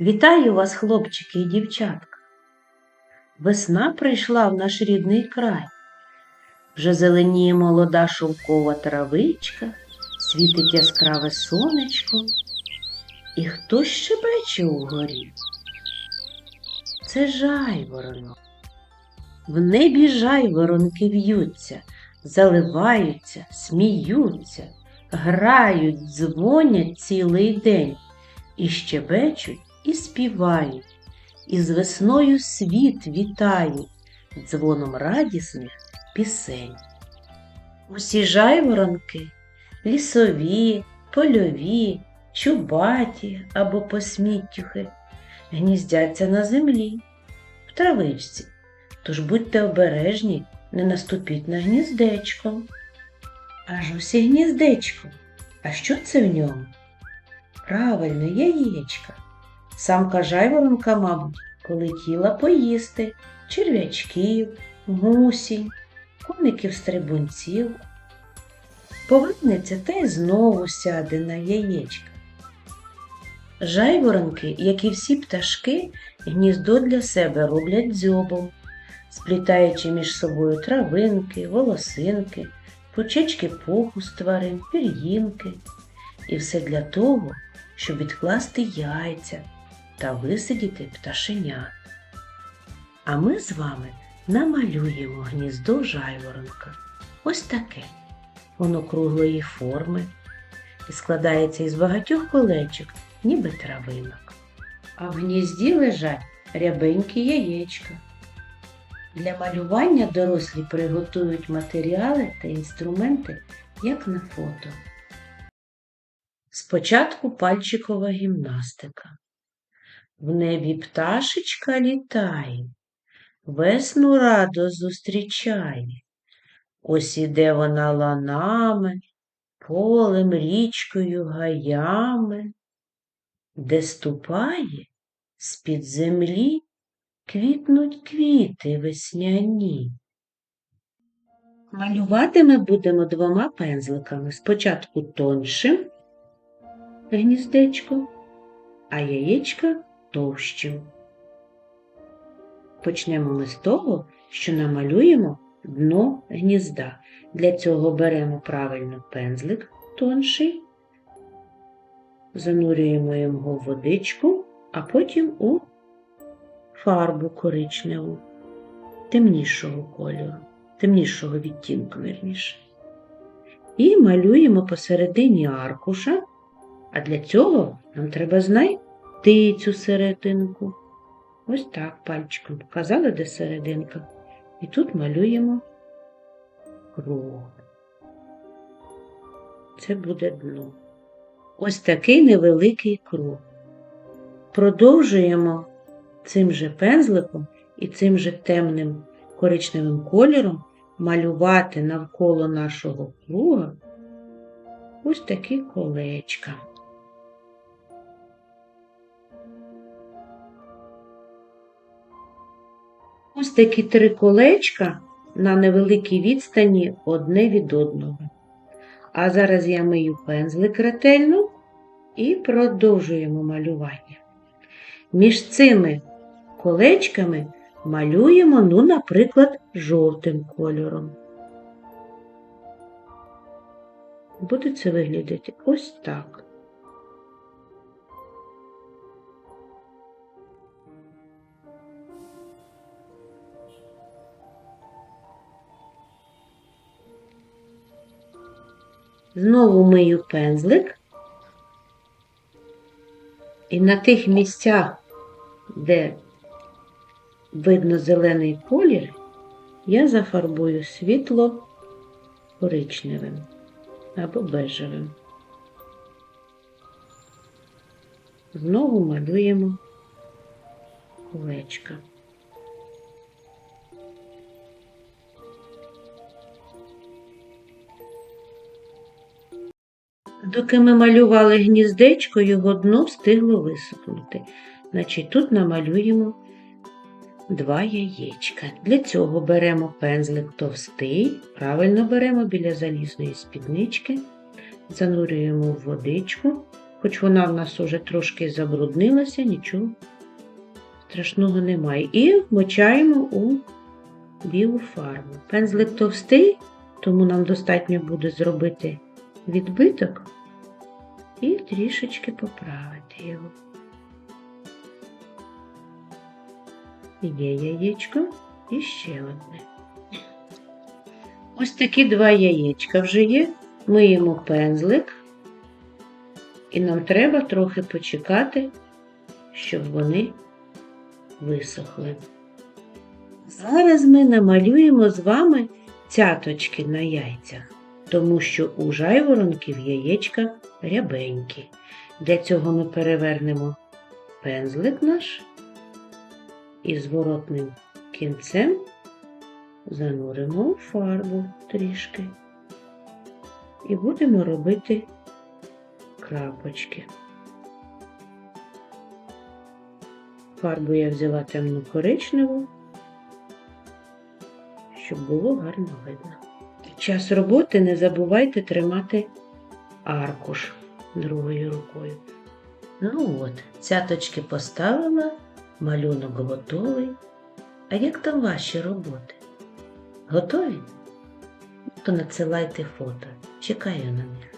Вітаю вас, хлопчики і дівчатка. Весна прийшла в наш рідний край. Вже зеленіє молода шовкова травичка, світить яскраве сонечко, і хтось щебече угорі. Це жайворонок. В небі жайворонки в'ються, заливаються, сміються, грають, дзвонять цілий день і щебечуть, і співають, і з весною світ вітають дзвоном радісних пісень. Усі жайворонки лісові, польові, чубаті або посміттюхи гніздяться на землі, в травичці. Тож будьте обережні, не наступіть на гніздечко. Аж усі гніздечко. А що це в ньому? Правильно, яєчка. Самка жайворонка, мабуть, полетіла поїсти черв'ячків, гусінь, коників-стрибунців. Повернеться та й знову сяде на яєчка. Жайворонки, як і всі пташки, гніздо для себе роблять дзьобом, сплітаючи між собою травинки, волосинки, пучечки пуху з тварин, пір'їнки. І все для того, щоб відкласти яйця та висидіти пташенят. А ми з вами намалюємо гніздо жайворонка. Ось таке. Воно круглої форми і складається із багатьох колечок, ніби травинок. А в гнізді лежать рябенькі яєчка. Для малювання дорослі приготують матеріали та інструменти, як на фото. Спочатку пальчикова гімнастика. В небі пташечка літає, весну радо зустрічає. Ось іде вона ланами, полем, річкою, гаями, де ступає з-під землі квітнуть квіти весняні. Малювати ми будемо двома пензликами. Спочатку тоншим гніздечко, а яєчка товщим. Почнемо ми з того, що намалюємо дно гнізда. Для цього беремо правильно пензлик тонший, занурюємо його в водичку, а потім у фарбу коричневу, темнішого кольору, темнішого відтінку, верніше. І малюємо посередині аркуша, а для цього нам треба знайти цю серединку. Ось так пальчиком показали, де серединка. І тут малюємо круг. Це буде дно. Ось такий невеликий круг. Продовжуємо цим же пензликом і цим же темним коричневим кольором малювати навколо нашого круга ось такі колечка. Такі три колечка на невеликій відстані одне від одного. А зараз я мию пензлик ретельно і продовжуємо малювання. Між цими колечками малюємо, ну, наприклад, жовтим кольором. Буде це виглядати ось так. Знову мию пензлик. І на тих місцях, де видно зелений колір, я зафарбую світло коричневим або бежевим. Знову малюємо колечка. Доки ми малювали гніздечко, його дно встигло висохнути. Значить, тут намалюємо два яєчка. Для цього беремо пензлик товстий, правильно беремо біля залізної спіднички, занурюємо в водичку Хоч вона в нас уже трошки забруднилася, нічого страшного немає. І вмочаємо у білу фарбу. Пензлик товстий, тому нам достатньо буде зробити відбиток і трішечки поправити його. Є яєчко і ще одне. Ось такі два яєчка вже є. Миємо пензлик, і нам треба трохи почекати, щоб вони висохли. Зараз ми намалюємо з вами цяточки на яйцях, тому що у жайворонків яєчка рябенькі. Для цього ми перевернемо пензлик наш і зворотним кінцем зануримо у фарбу трішки і будемо робити крапочки. Фарбу я взяла темну коричневу, щоб було гарно видно. Час роботи не забувайте тримати аркуш другою рукою. Ну от, цяточки поставила, малюнок готовий. А як там ваші роботи? Готові? То надсилайте фото. Чекаю на них.